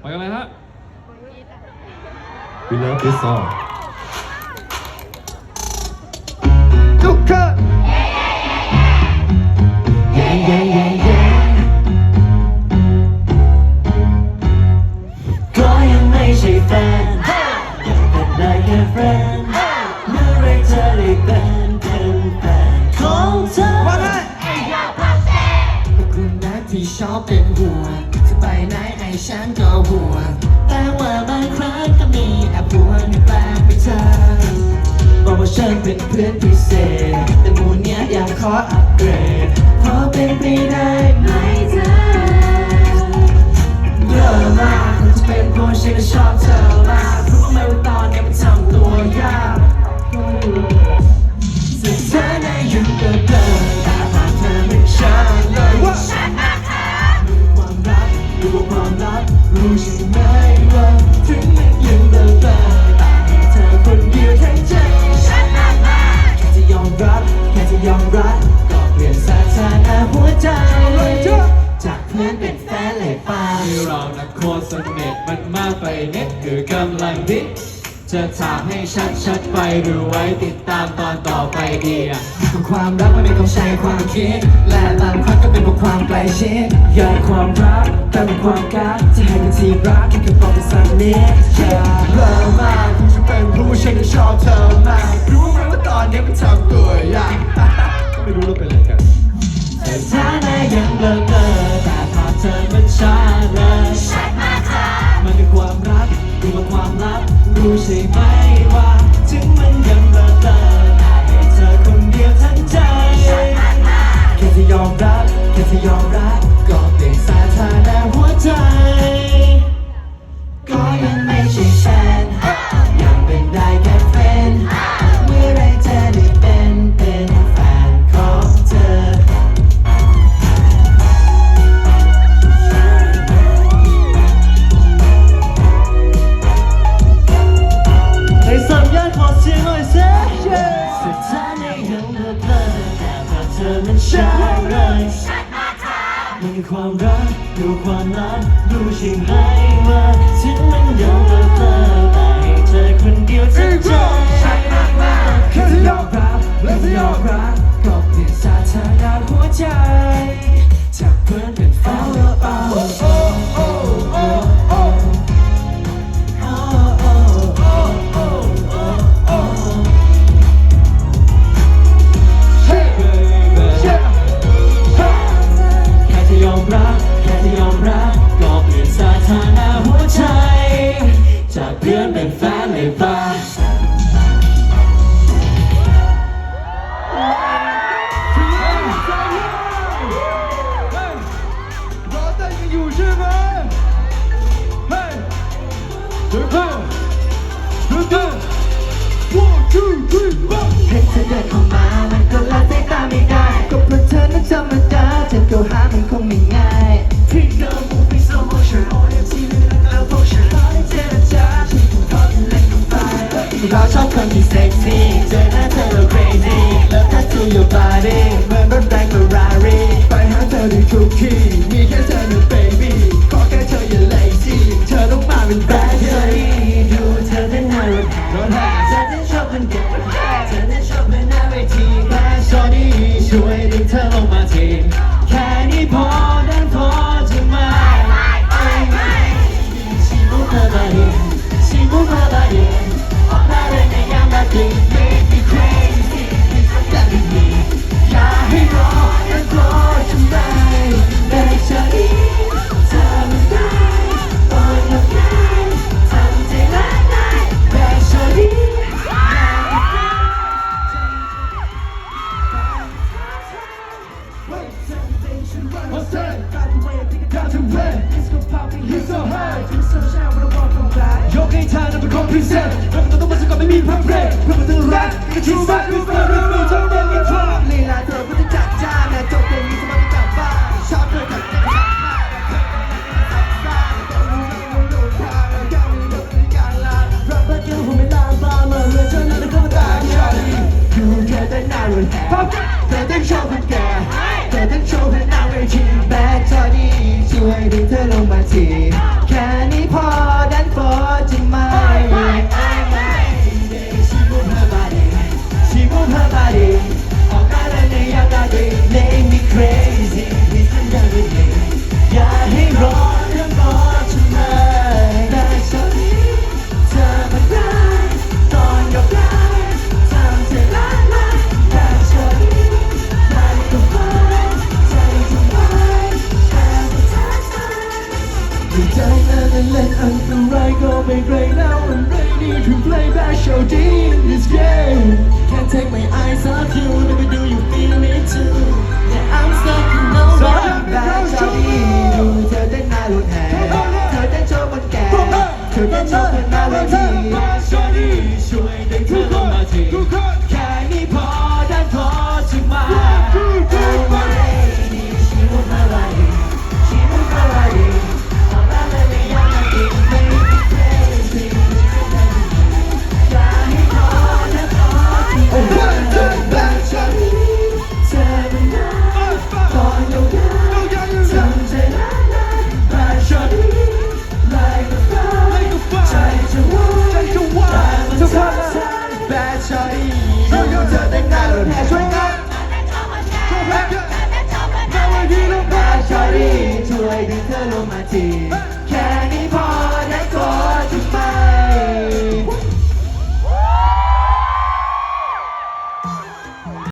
ไปกันเลยฮะ We love this song ทุกคน yeah yeah yeah yeah ก็ยังไม่ใช่แฟนยังเป็นได้แค่แฟนเมื่อไรเธอได้เป็นเป็นแฟนของเธอว่าไงขอบคุณนะที่ชอบเป็นห่วง ฉันก็ห่วงแต่ว่าบางครั้งก็มีแอบห่วนแปลงไปเธอบอกว่าฉันเป็นเพื่อนพิเศษ เรานักโคตรสนิทมันมากไปนิดคือกำลังดิจะถามให้ชัดๆไปหรือไว้ติดตามตอนต่อไปดีอะความรักมันไม่ต้องใช้ความคิด และบางครั้งก็เป็นเพราะความใกล้ชิดอยากความรักแต่เป็นความกักจะให้เป็นที่รักแค่กับบอกเป็นสักนิดอย่าเลิกมากคงจะเป็นผู้ฉันก็ชอบเธอมากรู้ไหมว่าตอนนี้มันทำตัวยากก็ไม่รู้เราเป็นอะไรกัน จะยอมรับ คือความรักดูความลับรู้ใช่ไหมว่าถึงมันยังเลิกเลิกแต่ให้เธอคนเดียวทั้งใจแค่จะยอมรับและจะยอมรับก็เปลี่ยนสถานะหัวใจจากเพื่อนเป็นแฟนแล้วเปล่า two three four ให้เธอเดินเข้ามามันก็ละสายตาไม่ได้ก็เพราะเธอนั้นธรรมดาจะเข้าหามันคงไม่ง่ายที่เดิมมูฟี่ slow motion โอ้ยที่รักแล้วพวกฉันขอให้เจราฉันคงพอจะเล่นลงไปเราชอบคนที่เซ็กซี่เจอหน้าเธอเรา crazy love tattoo your body เหมือนรถแรง Ferrari ไปหาเธอที่ทุกที่มีแค่เธอหนะ baby ขอแค่เธออย่า lazy เธอต้องมาเป็น พื่อมานรักก็ชูแบ็คดูเฟอร์เรอร์เท่านั้นมีทรัพย์ลีลาเธอพุทธจักรจ้าแม่จบเพลงนี้สมัครกลับบ้านชอบเธอจักรจ้ารับบ้ามาเมื่อเธอนั้นก็มาตามยาดูเธอแต่หน้ารุนแรงเธอต้องโชว์เป็นแกเธอต้องโชว์เป็นหน้าเวทีแบดจอดี้ช่วยดึงเธอลงมาทีแค่นี้พอ น้าเวที